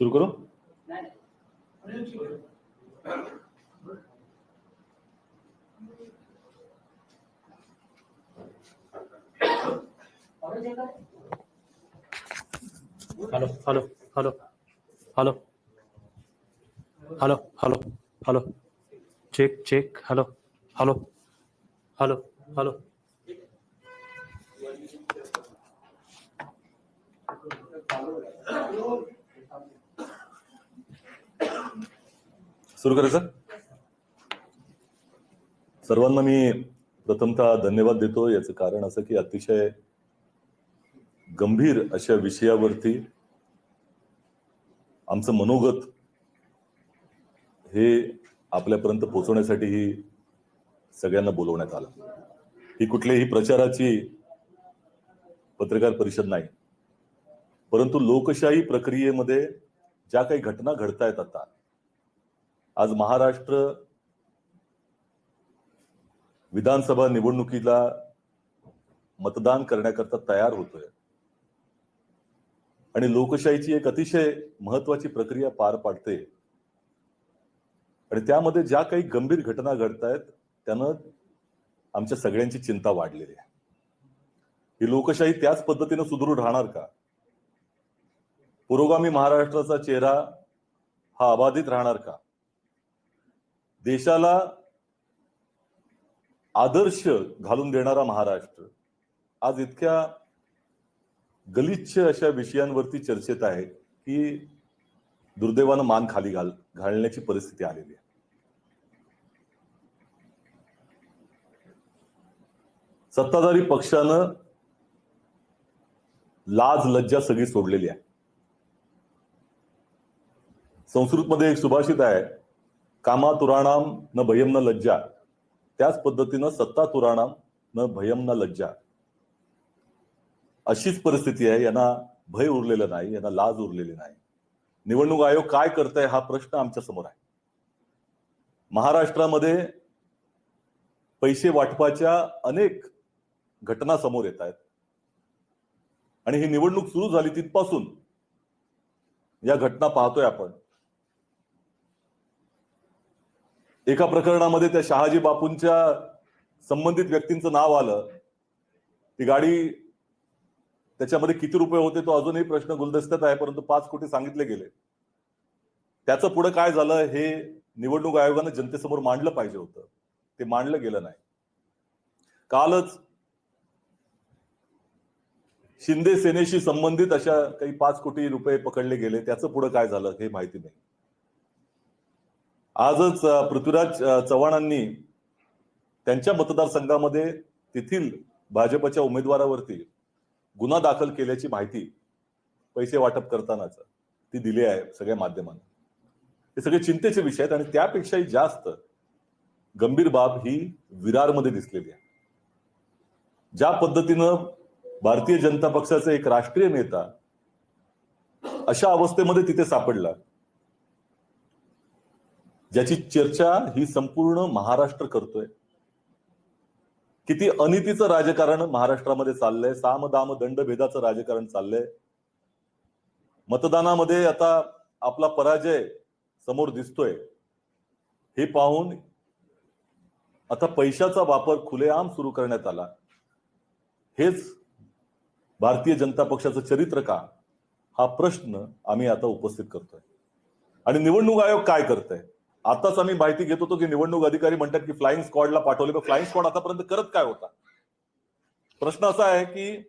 सुरू करू? Hello hello hello hello hello hello hello check check hello hello hello hello सुरू करायचं सर्वांना मी प्रथमतः धन्यवाद देतो. याचं कारण असं की अतिशय गंभीर अशा विषयावरती आमचं मनोगत हे आपल्यापर्यंत पोहोचवण्यासाठी ही सगळ्यांना बोलवण्यात आलं. ही कुठल्याही प्रचाराची पत्रकार परिषद नाही. परंतु लोकशाही प्रक्रियेमध्ये ज्या काही घटना घडतायत आता आज महाराष्ट्र विधानसभा निवडणुकीला मतदान करण्याकरता तयार होतोय. आणि लोकशाहीची एक अतिशय महत्वाची प्रक्रिया पार पाडते. आणि त्यामध्ये ज्या काही गंभीर घटना घडतायत त्यानं आमच्या सगळ्यांची चिंता वाढलेली आहे. ही लोकशाही त्याच पद्धतीनं सुदृढ राहणार का? पुरोगामी महाराष्ट्राचा चेहरा हा अबाधित राहणार का? देशाला आदर्श घालून देणारा महाराष्ट्र. आज इतक्या गलिच्छ अशा विषयांवरती चर्चेत आहे की दुर्दैवानं मान खाली घाल घालण्याची परिस्थिती आलेली आहे. सत्ताधारी पक्षानं लाज लज्जा सगळी सोडलेली आहे. संस्कृतमध्ये एक सुभाषित आहे कामा तुराणाम न भयम न लज्जा. त्याच पद्धतीनं सत्ता तुराणाम न भयम न लज्जा. अशीच परिस्थिती आहे यांना भय उरलेलं नाही यांना लाज उरलेली नाही. निवडणूक आयोग काय करताय हा प्रश्न आमच्यासमोर आहे. महाराष्ट्रामध्ये पैसे वाटपाच्या अनेक घटना समोर येत आहेत. आणि ही निवडणूक सुरू झाली तिथपासून या घटना पाहतोय आपण. एका प्रकरणामध्ये त्या शहाजी बापूंच्या संबंधित व्यक्तींचं नाव आलं. ती गाडी त्याच्यामध्ये किती रुपये होते तो अजूनही प्रश्न गुलदस्त्यात आहे परंतु पाच कोटी सांगितले गेले. त्याचं पुढे काय झालं हे निवडणूक आयोगानं जनतेसमोर मांडलं पाहिजे होतं. ते मांडलं गेलं नाही. कालच शिंदे सेनेशी संबंधित अशा काही पाच कोटी रुपये पकडले गेले. त्याचं पुढे काय झालं हे माहिती नाही. आजच पृथ्वीराज चव्हाणांनी त्यांच्या मतदारसंघामध्ये तेथील भाजपच्या उमेदवारावरती गुन्हा दाखल केल्याची माहिती पैसे वाटप करतानाच ती दिली आहे सगळ्या माध्यमांना. हे सगळे चिंतेचे विषय आहेत आणि त्यापेक्षाही जास्त गंभीर बाब ही विरारमध्ये दिसलेली आहे. ज्या पद्धतीनं भारतीय जनता पक्षाचा एक राष्ट्रीय नेता अशा अवस्थेमध्ये तिथे सापडला ज्याची चर्चा ही संपूर्ण महाराष्ट्र करतोय. किती अनितीचं राजकारण महाराष्ट्रामध्ये चाललंय साम दाम दंडभेदाचं राजकारण चाललंय. मतदानामध्ये आता आपला पराजय समोर दिसतोय. हे पाहून आता पैशाचा वापर खुलेआम सुरू करण्यात आला. हेच भारतीय जनता पक्षाचं चरित्र का? हा प्रश्न आम्ही आता उपस्थित करतोय. आणि निवडणूक आयोग काय करतंय? आताच आम्ही माहिती घेत होतो की निवडणूक अधिकारी म्हणतात की फ्लाइंग स्क्वॉडला पाठवले पण फ्लाइंग स्क्वॉड आतापर्यंत करत काय होता? प्रश्न असा आहे की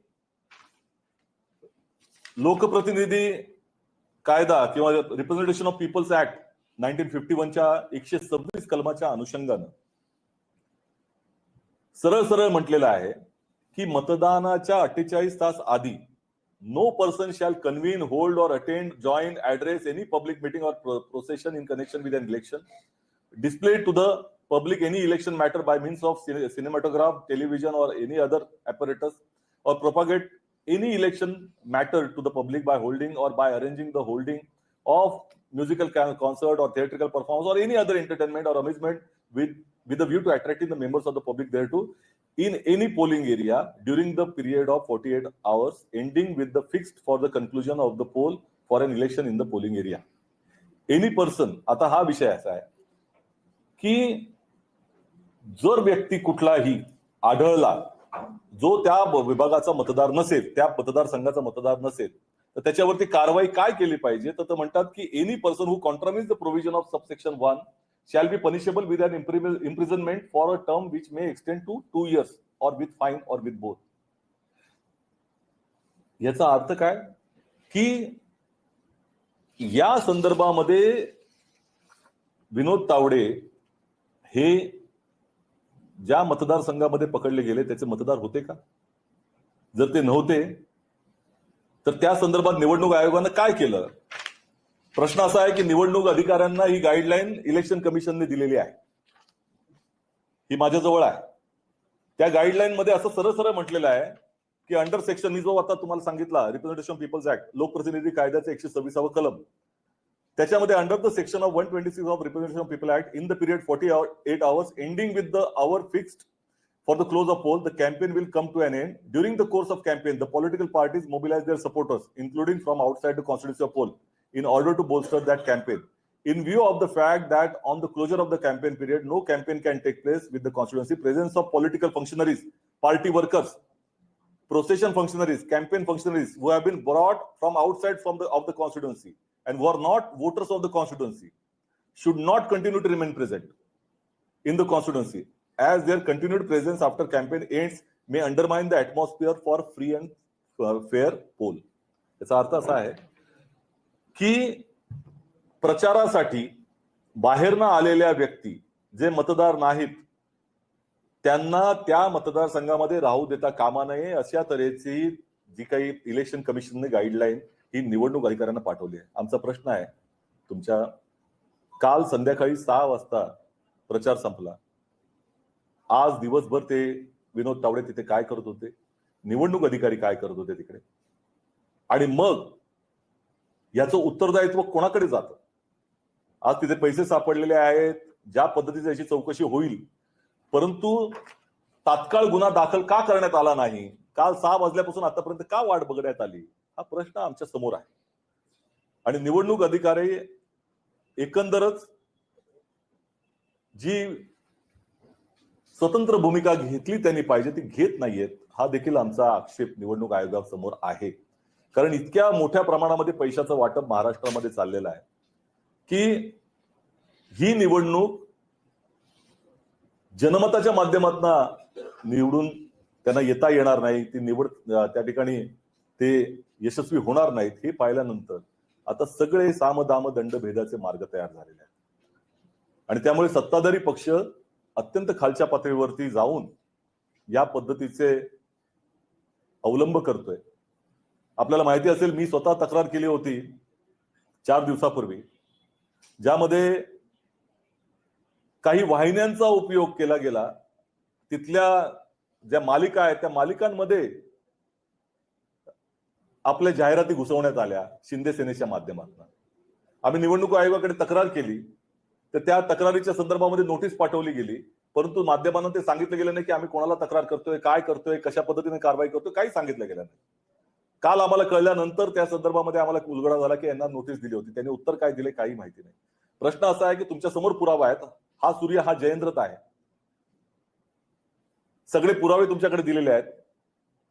लोकप्रतिनिधी कायदा किंवा representation of peoples act nineteen fifty वनच्या एकशे सव्वीस कलमाच्या अनुषंगानं सरळ सरळ म्हटलेलं आहे की मतदानाच्या अठ्ठेचाळीस तास आधी no person shall convene, hold, or attend, join, address any public meeting or pro procession in connection with an election, display to the public any election matter by means of cin cinematograph, television, or any other apparatus, or propagate any election matter to the public by holding or by arranging the holding of musical concert or theatrical performance or any other entertainment or amusement with with a view to attracting the members of the public thereto. In any polling area during the period of 48 hours ending with the fixed for the conclusion of the poll for an election in the polling area. Any person आता हा विषय असा आहे की जर व्यक्ती कुठलाही आढळला जो त्या विभागाचा मतदार नसेल त्या मतदारसंघाचा मतदार नसेल तर त्याच्यावरती कारवाई काय केली पाहिजे तर ते म्हणतात की any person who contravenes the provision of subsection one shall be punishable with an impri- imprisonment for a term which may extend to two years or with fine or with both. याचा अर्थ काय की या संदर्भामध्ये विनोद तावडे हे ज्या मतदारसंघामध्ये पकडले गेले त्याचे मतदार होते का जर ते नव्हते तर त्या संदर्भात निवडणूक आयोगानं काय केलं प्रश्न असा आहे की निवडणूक अधिकाऱ्यांना ही गाईडलाईन इलेक्शन कमिशनने दिलेली आहे. ही माझ्याजवळ आहे. त्या गाईडलाईन मध्ये असं सरळ सरळ म्हटलेलं आहे की अंडर सेक्शन मी जो आता तुम्हाला सांगितला रिप्रेझेंटेशन पीपल्स ऍक्ट लोकप्रतिनिधी कायद्याचे एकशे सव्वीसावं कलम. त्याच्यामध्ये under the section of one twenty six of representation people act in the period forty eight hours ending with the hour fixed For the close of poll, the campaign will come to an end. During the course of campaign, the political parties mobilize their supporters, including from outside the constituency of poll, in order to bolster that campaign. In view of the fact that on the closure of the campaign period, no campaign can take place with the constituency presence of political functionaries, party workers, procession functionaries, campaign functionaries who have been brought from outside from the of the constituency and who are not voters of the constituency should not continue to remain present in the constituency as their continued presence after campaign ends may undermine the atmosphere for free and uh, fair poll याचा अर्थ असा आहे की प्रचारासाठी बाहेरनं आलेल्या व्यक्ती जे मतदार नाहीत त्यांना त्या मतदारसंघामध्ये राहू देता कामा नये अशा तऱ्हेची जी काही इलेक्शन कमिशनने गाईडलाईन ही निवडणूक अधिकाऱ्यांना पाठवली आहे. आमचा प्रश्न आहे तुमच्या काल संध्याकाळी सहा वाजता प्रचार संपला. आज दिवसभर ते विनोद तावडे तिथे काय करत होते? निवडणूक अधिकारी काय करत होते तिकडे? आणि मग याचं उत्तरदायित्व कोणाकडे जातं? आज तिथे पैसे सापडलेले आहेत ज्या पद्धतीची याची चौकशी होईल. परंतु तात्काळ गुन्हा दाखल का करण्यात आला नाही? काल सहा वाजल्यापासून आतापर्यंत का वाट बघण्यात आली? हा प्रश्न आमच्यासमोर आहे. आणि निवडणूक अधिकारी एकंदरच जी स्वतंत्र भूमिका घेतली त्यांनी पाहिजे ती घेत नाहीयेत हा देखील आमचा आक्षेप निवडणूक आयोगासमोर आहे. कारण इतक्या मोठ्या प्रमाणामध्ये पैशाचं वाटप महाराष्ट्रामध्ये चाललेलं आहे की ही निवडणूक जनमताच्या माध्यमातून निवडून त्यांना येता येणार नाही ती निवड त्या ठिकाणी ते यशस्वी होणार नाहीत हे पाहिल्यानंतर आता सगळे साम दाम दंड भेदाचे मार्ग तयार झालेले आहेत. आणि त्यामुळे सत्ताधारी पक्ष अत्यंत खालच्या पातळीवरती जाऊन या पद्धतीचे अवलंब करतोय. आपल्याला माहिती असेल मी स्वतः तक्रार केली होती चार दिवसापूर्वी ज्यामध्ये काही वाहिन्यांचा उपयोग केला गेला. तिथल्या ज्या मालिका आहेत त्या मालिकांमध्ये आपल्या जाहिराती घुसवण्यात आल्या शिंदे सेनेच्या माध्यमातून. आम्ही निवडणूक आयोगाकडे तक्रार केली. तर त्या तक्रारीच्या संदर्भामध्ये नोटीस पाठवली गेली. परंतु माध्यमांना ते सांगितलं गेलं नाही की आम्ही कोणाला तक्रार करतोय काय करतोय कशा पद्धतीने कारवाई करतोय काही सांगितलं गेलं नाही. काल आम्हाला कळल्यानंतर त्या संदर्भामध्ये आम्हाला उलगडा झाला की यांना नोटीस दिली होती. त्यांनी उत्तर काय दिले काही माहिती नाही. प्रश्न असा आहे की तुमच्यासमोर पुरावा आहेत हा सूर्य हा जयेंद्रत आहे. सगळे पुरावे तुमच्याकडे दिलेले आहेत.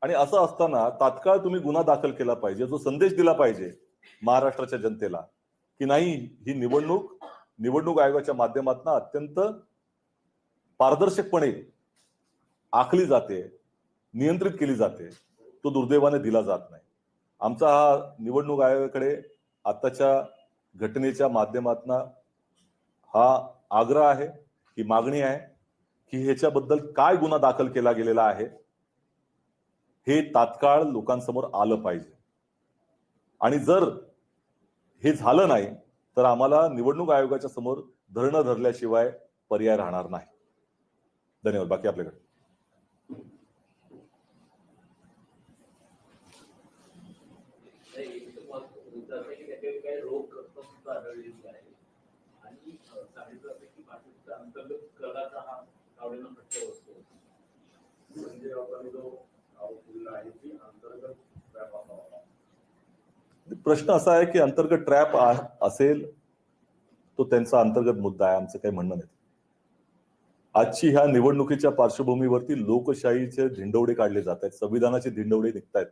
आणि असं असताना तात्काळ तुम्ही गुन्हा दाखल केला पाहिजे जो संदेश दिला पाहिजे महाराष्ट्राच्या जनतेला की नाही ही निवडणूक निवडणूक आयोगाच्या माध्यमातून अत्यंत पारदर्शकपणे आखली जाते नियंत्रित केली जाते. तो दुर्दैवाने दिला जात नाही. आमचा हा निवडणूक आयोगाकडे आताच्या घटनेच्या माध्यमातून हा आग्रह आहे ही मागणी आहे की ह्याच्याबद्दल काय गुन्हा दाखल केला गेलेला आहे हे तात्काळ लोकांसमोर आलं पाहिजे. आणि जर हे झालं नाही तर आम्हाला निवडणूक आयोगाच्या समोर धरणं धरल्याशिवाय पर्याय राहणार नाही. धन्यवाद. बाकी आपल्याकडे नाही, एक तर मत मुद्दा असा आहे की त्याच्यावर काही रोग रक्कम सुद्धा आढळलेली आहे? आणि अं, सांगितलं असं की भाजपचा अंतर्गत कराचा हा तावडेनं फटका बसतो संजय राऊतांनी जो आरोप केलेला आहे की अंतर्गत व्याप असावा. प्रश्न असा आहे की अंतर्गत ट्रॅप असेल तो त्यांचा अंतर्गत मुद्दा आहे आमचं काही म्हणणं नाही. आजची ह्या निवडणुकीच्या पार्श्वभूमीवरती लोकशाहीचे धिंडवडे काढले जात आहेत संविधानाचे धिंडवडे निघतायत.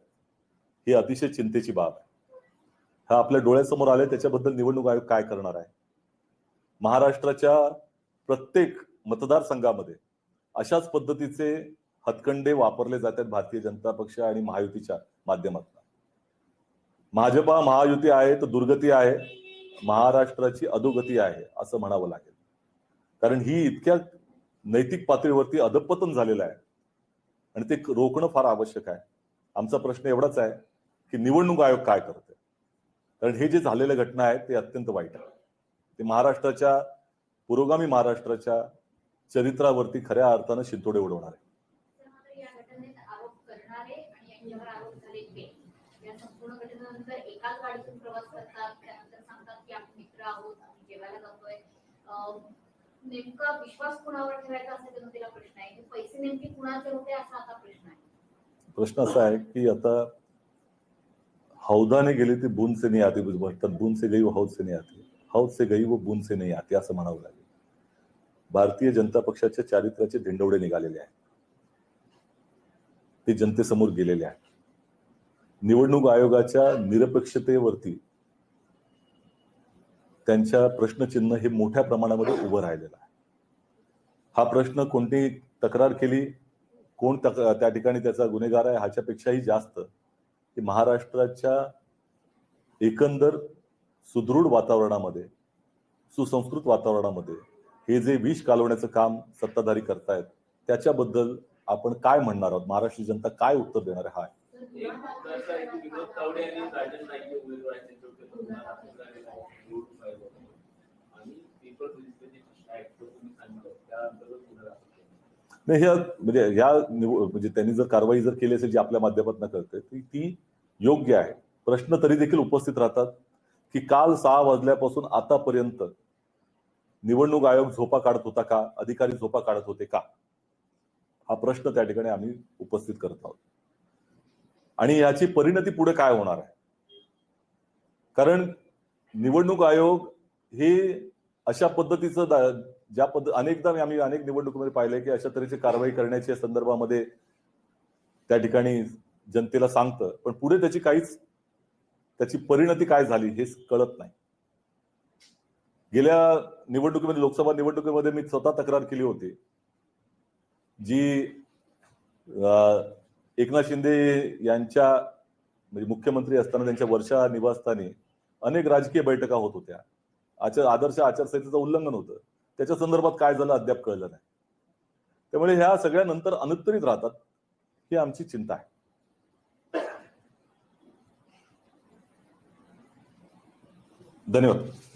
ही अतिशय चिंतेची बाब आहे. हा आपल्या डोळ्यासमोर आले त्याच्याबद्दल निवडणूक आयोग काय करणार आहे? महाराष्ट्राच्या प्रत्येक मतदारसंघामध्ये अशाच पद्धतीचे हतकंडे वापरले जातात भारतीय जनता पक्ष आणि महायुतीच्या माध्यमातून. भाजपा महायुती आहे तर दुर्गती आहे महाराष्ट्राची अधोगती आहे असं म्हणावं लागेल. कारण ही इतक्या नैतिक पातळीवरती अधपतन झालेलं आहे. आणि ते रोखणं फार आवश्यक आहे. आमचा प्रश्न एवढाच आहे की निवडणूक आयोग काय करते कारण हे जे झालेल्या घटना आहेत ते अत्यंत वाईट आहे. ते महाराष्ट्राच्या पुरोगामी महाराष्ट्राच्या चरित्रावरती खऱ्या अर्थानं शिंतोडे उडवणार आहे नेमका विश्वास कुणावर ठेवायचा प्रश्न आहे पैसे नेमके कुणाचे होते असा आता प्रश्न आहे. प्रश्न असा आहे की आता हौदाने गेले ते बुंद से नाही आते म्हणतात बुंद से गई व हौद से नाही आते. हौद से गई व बुंद से नाही आते असं म्हणावं लागेल. भारतीय जनता पक्षाच्या चारित्र्याचे धिंडवडे निघालेले आहेत. ते जनतेसमोर गेलेले आहेत. निवडणूक आयोगाच्या निरपेक्षतेवरती त्यांच्या प्रश्नचिन्ह हे मोठ्या प्रमाणामध्ये उभं राहिलेलं आहे. हा प्रश्न कोणती तक्रार केली कोण त्या ठिकाणी त्याचा गुन्हेगार आहे ह्याच्यापेक्षाही जास्त की महाराष्ट्राच्या एकंदर सुदृढ वातावरणामध्ये सुसंस्कृत वातावरणामध्ये हे जे विष कालवण्याचं काम सत्ताधारी करतायत त्याच्याबद्दल आपण काय म्हणणार आहोत? महाराष्ट्र जनता काय उत्तर देणार आहे? हा. नाही ह्या म्हणजे ह्या निव- म्हणजे त्यांनी जर कारवाई जर केली असेल जी आपल्या माध्यमातून करते ती ती योग्य आहे. प्रश्न तरी देखील उपस्थित राहतात की काल सहा वाजल्यापासून आतापर्यंत निवडणूक आयोग झोपा काढत होता का? अधिकारी झोपा काढत होते का? हा प्रश्न त्या ठिकाणी आम्ही उपस्थित करत आहोत. आणि याची परिणती पुढे काय होणार आहे? कारण निवडणूक आयोग हे अशा पद्धतीचं ज्या पद्धत अनेकदा आम्ही अनेक निवडणुकीमध्ये पाहिले की अशा तऱ्हेची कारवाई करण्याच्या संदर्भामध्ये त्या ठिकाणी जनतेला सांगतं पण पुढे त्याची काहीच त्याची परिणती काय झाली हे कळत नाही. गेल्या निवडणुकीमध्ये लोकसभा निवडणुकीमध्ये मी स्वतः तक्रार केली होती जी अं, एकनाथ शिंदे यांच्या म्हणजे मुख्यमंत्री असताना त्यांच्या वर्षा निवासस्थानी अनेक राजकीय बैठका होत होत्या. आचार आदर्श आचारसंहितेचं उल्लंघन होतं. त्याच्या संदर्भात काय झालं अद्याप कळलं नाही. त्यामुळे ह्या सगळ्या नंतर अनुत्तरित राहतात ही आमची चिंता आहे. धन्यवाद.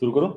सुरू करू?